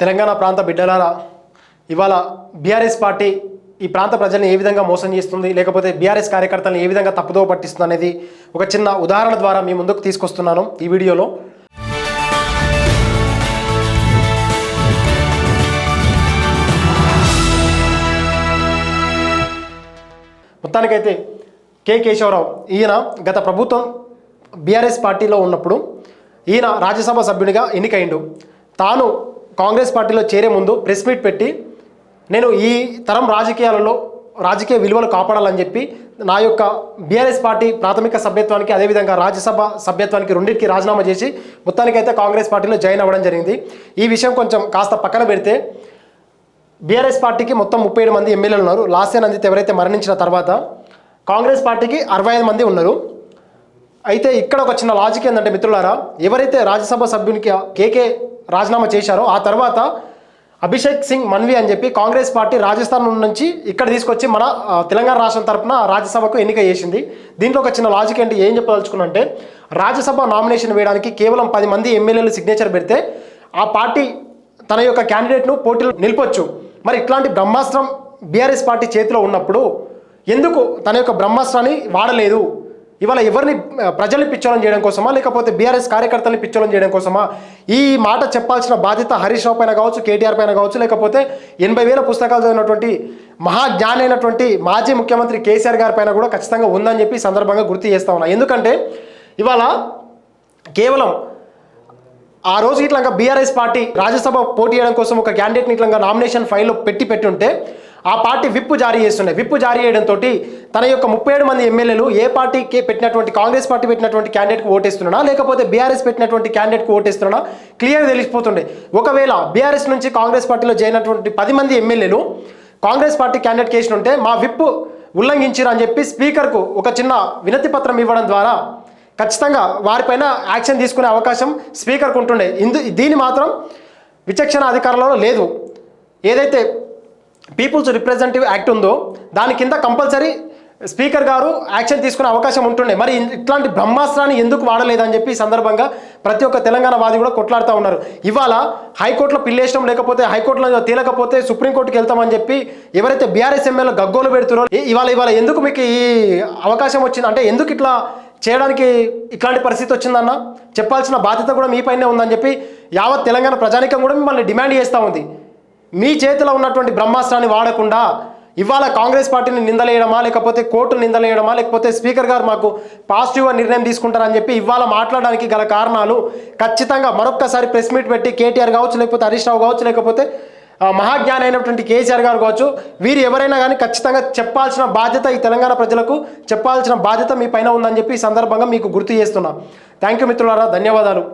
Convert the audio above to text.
తెలంగాణ ప్రాంత బిడ్డలారా ఇవాళ బీఆర్ఎస్ పార్టీ ఈ ప్రాంత ప్రజల్ని ఏ విధంగా మోసం చేస్తుంది లేకపోతే బీఆర్ఎస్ కార్యకర్తలను ఏ విధంగా తప్పుదో పట్టిస్తుంది అనేది ఒక చిన్న ఉదాహరణ ద్వారా మీ ముందుకు తీసుకొస్తున్నాను ఈ వీడియోలో. మొత్తానికైతే కె కేశవరావు ఈయన గత ప్రభుత్వం బీఆర్ఎస్ పార్టీలో ఉన్నప్పుడు ఈయన రాజ్యసభ సభ్యునిగా ఎన్నికైండు. తాను కాంగ్రెస్ పార్టీలో చేరే ముందు ప్రెస్ మీట్ పెట్టి నేను ఈ తరం రాజకీయాలలో రాజకీయ విలువలు కాపాడాలని చెప్పి నా యొక్క బీఆర్ఎస్ పార్టీ ప్రాథమిక సభ్యత్వానికి అదేవిధంగా రాజ్యసభ సభ్యత్వానికి రెండింటికి రాజీనామా చేసి మొత్తానికైతే కాంగ్రెస్ పార్టీలో జాయిన్ అవ్వడం జరిగింది. ఈ విషయం కొంచెం కాస్త పక్కన పెడితే బీఆర్ఎస్ పార్టీకి మొత్తం ముప్పై ఏడు మంది ఎమ్మెల్యేలు ఉన్నారు. లాస్య నందిత్ ఎవరైతే మరణించిన తర్వాత కాంగ్రెస్ పార్టీకి అరవై ఐదు మంది ఉన్నారు. అయితే ఇక్కడ ఒక చిన్న లాజిక్ ఏంటంటే మిత్రులారా ఎవరైతే రాజ్యసభ సభ్యునికి కేకే రాజీనామా చేశారో. ఆ తర్వాత అభిషేక్ సింగ్ మన్వి అని చెప్పి కాంగ్రెస్ పార్టీ రాజస్థాన్ నుంచి ఇక్కడ తీసుకొచ్చి మన తెలంగాణ రాష్ట్రం తరఫున రాజ్యసభకు ఎన్నిక చేసింది. దీంట్లో ఒక చిన్న లాజిక్ ఏంటి ఏం చెప్పదలుచుకున్నంటే రాజ్యసభ నామినేషన్ వేయడానికి కేవలం పది మంది ఎమ్మెల్యేలు సిగ్నేచర్ పెడితే ఆ పార్టీ తన యొక్క క్యాండిడేట్ను పోటీలో నిలపొచ్చు. మరి ఇట్లాంటి బ్రహ్మాస్త్రం బీఆర్ఎస్ పార్టీ చేతిలో ఉన్నప్పుడు ఎందుకు తన యొక్క బ్రహ్మాస్త్రాన్ని వాడలేదు? ఇవాళ ఎవరిని ప్రజల్ని పిచ్చోళం చేయడం కోసమా లేకపోతే బీఆర్ఎస్ కార్యకర్తల్ని పిచ్చోళం చేయడం కోసమా? ఈ మాట చెప్పాల్సిన బాధ్యత హరీష్ రావు పైన కావచ్చు కేటీఆర్ పైన కావచ్చు లేకపోతే ఎనభై వేల పుస్తకాలు చదివినటువంటి మహాజ్ఞాని అయినటువంటి మాజీ ముఖ్యమంత్రి కేసీఆర్ గారి పైన కూడా ఖచ్చితంగా ఉందని చెప్పి సందర్భంగా గుర్తు చేస్తా ఉన్నా. ఎందుకంటే ఇవాళ కేవలం ఆ రోజు ఇట్లా బీఆర్ఎస్ పార్టీ రాజ్యసభ పోటీ చేయడం కోసం ఒక క్యాండిడేట్ని ఇట్లా నామినేషన్ ఫైల్లో పెట్టి పెట్టుంటే ఆ పార్టీ విప్పు జారీ చేస్తుండే. విప్పు జారీ చేయడంతో తన యొక్క ముప్పై ఏడు మంది ఎమ్మెల్యేలు ఏ పార్టీకి పెట్టినటువంటి కాంగ్రెస్ పార్టీ పెట్టినటువంటి క్యాండిడేట్కి ఓటేస్తున్నా లేకపోతే బీఆర్ఎస్ పెట్టినటువంటి క్యాండిడేట్కి ఓటేస్తున్నా క్లియర్ తెలిసిపోతుండే. ఒకవేళ బీఆర్ఎస్ నుంచి కాంగ్రెస్ పార్టీలో చేరినటువంటి పది మంది ఎమ్మెల్యేలు కాంగ్రెస్ పార్టీ క్యాండిడేట్ కేసు ఉంటే మా విప్పు ఉల్లంఘించారు అని చెప్పి స్పీకర్కు ఒక చిన్న వినతి పత్రం ఇవ్వడం ద్వారా ఖచ్చితంగా వారిపైన యాక్షన్ తీసుకునే అవకాశం స్పీకర్కు ఉంటుండే ఇందు దీని మాత్రం విచక్షణ అధికారంలో లేదు. ఏదైతే పీపుల్స్ రిప్రజెంటేటివ్ యాక్ట్ ఉందో దాని కింద కంపల్సరీ స్పీకర్ గారు యాక్షన్ తీసుకునే అవకాశం ఉంటుండే. మరి ఇట్లాంటి బ్రహ్మాస్త్రాన్ని ఎందుకు వాడలేదని చెప్పి ఈ సందర్భంగా ప్రతి ఒక్క తెలంగాణ వాది కూడా కొట్లాడుతూ ఉన్నారు. ఇవాళ హైకోర్టులో పిల్లేయడం లేకపోతే హైకోర్టులో తేలకపోతే సుప్రీంకోర్టుకి వెళ్తామని చెప్పి ఎవరైతే బీఆర్ఎస్ ఎమ్మెల్యే గగ్గోలు పెడుతున్నారో ఇవాళ ఇవాళ ఎందుకు మీకు ఈ అవకాశం వచ్చింది? అంటే ఎందుకు ఇట్లా చేయడానికి ఇట్లాంటి పరిస్థితి వచ్చిందన్న చెప్పాల్సిన బాధ్యత కూడా మీపైనే ఉందని చెప్పి యావత్ తెలంగాణ ప్రజానికం కూడా మిమ్మల్ని డిమాండ్ చేస్తూ ఉంది. మీ చేతిలో ఉన్నటువంటి బ్రహ్మాస్త్రాన్ని వాడకుండా ఇవాళ కాంగ్రెస్ పార్టీని నిందలేయడమా లేకపోతే కోర్టు నిందలేయడమా లేకపోతే స్పీకర్ గారు మాకు పాజిటివ్గా నిర్ణయం తీసుకుంటారని చెప్పి ఇవాళ మాట్లాడడానికి గల కారణాలు ఖచ్చితంగా మరొక్కసారి ప్రెస్ మీట్ పెట్టి కేటీఆర్ కావచ్చు లేకపోతే హరీష్ రావు కావచ్చు లేకపోతే మహాజ్ఞాని అయినటువంటి కేసీఆర్ గారు కావచ్చు వీరు ఎవరైనా కానీ ఖచ్చితంగా చెప్పాల్సిన బాధ్యత ఈ తెలంగాణ ప్రజలకు చెప్పాల్సిన బాధ్యత మీ పైన ఉందని చెప్పి ఈ సందర్భంగా మీకు గుర్తు చేస్తున్నా. థ్యాంక్ యూ మిత్రులారా ధన్యవాదాలు.